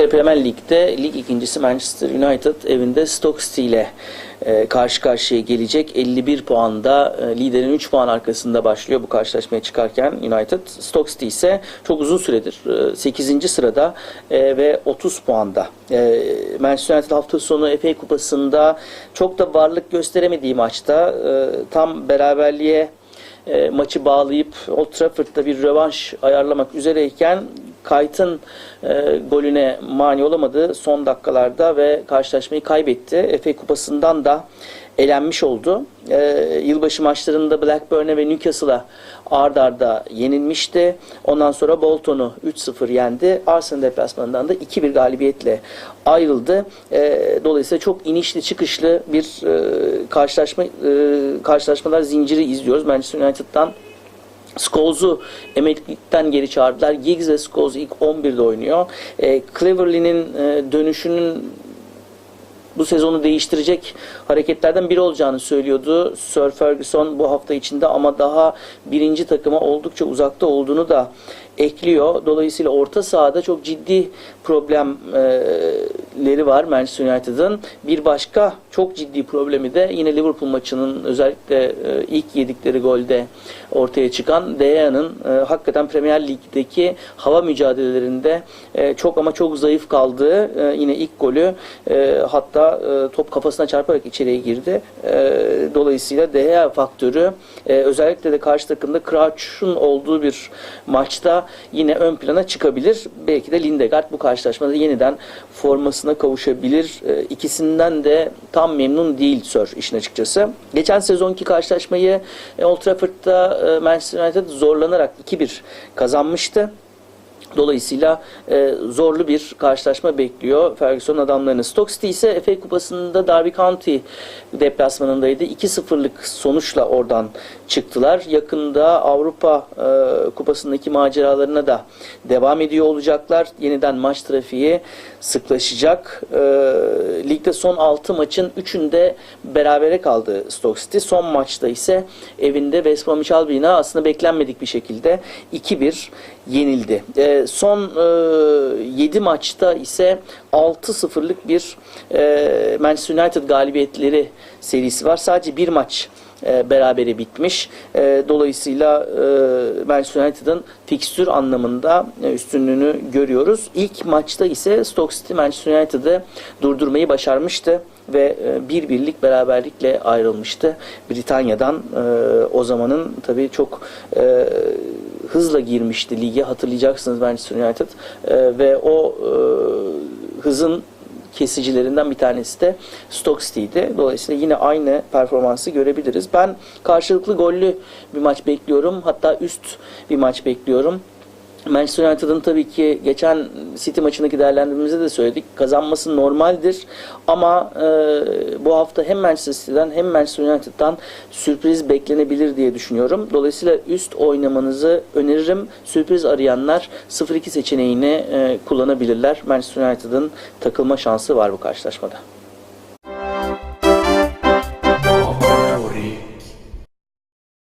İngiltere Premier Lig'de lig ikincisi Manchester United evinde Stoke City ile e, karşı karşıya gelecek. 51 puanda e, liderin 3 puan arkasında başlıyor bu karşılaşmaya çıkarken United. Stoke City ise çok uzun süredir e, 8. sırada e, ve 30 puanda. E, Manchester United hafta sonu FA Kupası'nda çok da varlık gösteremediği maçta e, tam beraberliğe e, maçı bağlayıp Old Trafford'da bir rövanş ayarlamak üzereyken Kayt'ın e, golüne mani olamadı son dakikalarda ve karşılaşmayı kaybetti. FA Kupası'ndan da elenmiş oldu. E, yılbaşı maçlarında Blackburn'e ve Newcastle'a ard arda yenilmişti. Ondan sonra Bolton'u 3-0 yendi. Arsenal deplasmanından da 2-1 galibiyetle ayrıldı. E, dolayısıyla çok inişli çıkışlı bir e, karşılaşma e, karşılaşmalar zinciri izliyoruz. Manchester United'dan Scholes'u emeklilikten geri çağırdılar. Giggs ve Scholes ilk 11'de oynuyor. E, Cleverley'nin e, dönüşünün bu sezonu değiştirecek hareketlerden biri olacağını söylüyordu Sir Ferguson bu hafta içinde ama daha birinci takıma oldukça uzakta olduğunu da ekliyor. Dolayısıyla orta sahada çok ciddi problemleri var Manchester United'ın. Bir başka çok ciddi problemi de yine Liverpool maçının özellikle e, ilk yedikleri golde ortaya çıkan De e, hakikaten Premier Lig'deki hava mücadelelerinde e, çok ama çok zayıf kaldığı yine ilk golü hatta top kafasına çarparak içeriye girdi. Dolayısıyla De faktörü özellikle de karşı takımda Crouch'un olduğu bir maçta yine ön plana çıkabilir. Belki de Lindegaard bu karşılaşmada yeniden formasına kavuşabilir. E, ikisinden de tam memnun değil Sir işin açıkçası. Geçen sezonki karşılaşmayı e, Old Trafford'da e, Manchester United zorlanarak 2-1 kazanmıştı. Dolayısıyla e, zorlu bir karşılaşma bekliyor Ferguson adamlarını. Stoke City ise FA Kupası'nda Derby County deplasmanındaydı. 2-0'lık sonuçla oradan çıktılar. Yakında Avrupa e, Kupası'ndaki maceralarına da devam ediyor olacaklar. Yeniden maç trafiği sıklaşacak. E, ligde son 6 maçın 3'ünde berabere kaldı Stoke City. Son maçta ise evinde West Bromwich Albion'a aslında beklenmedik bir şekilde 2-1 yenildi. Son e, 7 maçta ise 6-0'lık bir e, Manchester United galibiyetleri serisi var. Sadece bir maç e, berabere bitmiş. E, dolayısıyla e, Manchester United'ın fikstür anlamında e, üstünlüğünü görüyoruz. İlk maçta ise Stoke City Manchester United'ı durdurmayı başarmıştı ve e, bir birlik beraberlikle ayrılmıştı. Britanya'dan e, o zamanın tabii çok e, hızla girmişti lige hatırlayacaksınız Manchester United E, ve o e, hızın kesicilerinden bir tanesi de Stoke City'ydi. Dolayısıyla yine aynı performansı görebiliriz. Ben karşılıklı gollü bir maç bekliyorum. Hatta üst bir maç bekliyorum. Manchester United'ın tabii ki geçen City maçındaki değerlendirmemizde de söyledik. Kazanması normaldir. Ama e, bu hafta hem Manchester City'den hem Manchester United'dan sürpriz beklenebilir diye düşünüyorum. Dolayısıyla üst oynamanızı öneririm. Sürpriz arayanlar 0-2 seçeneğini e, kullanabilirler. Manchester United'ın takılma şansı var bu karşılaşmada.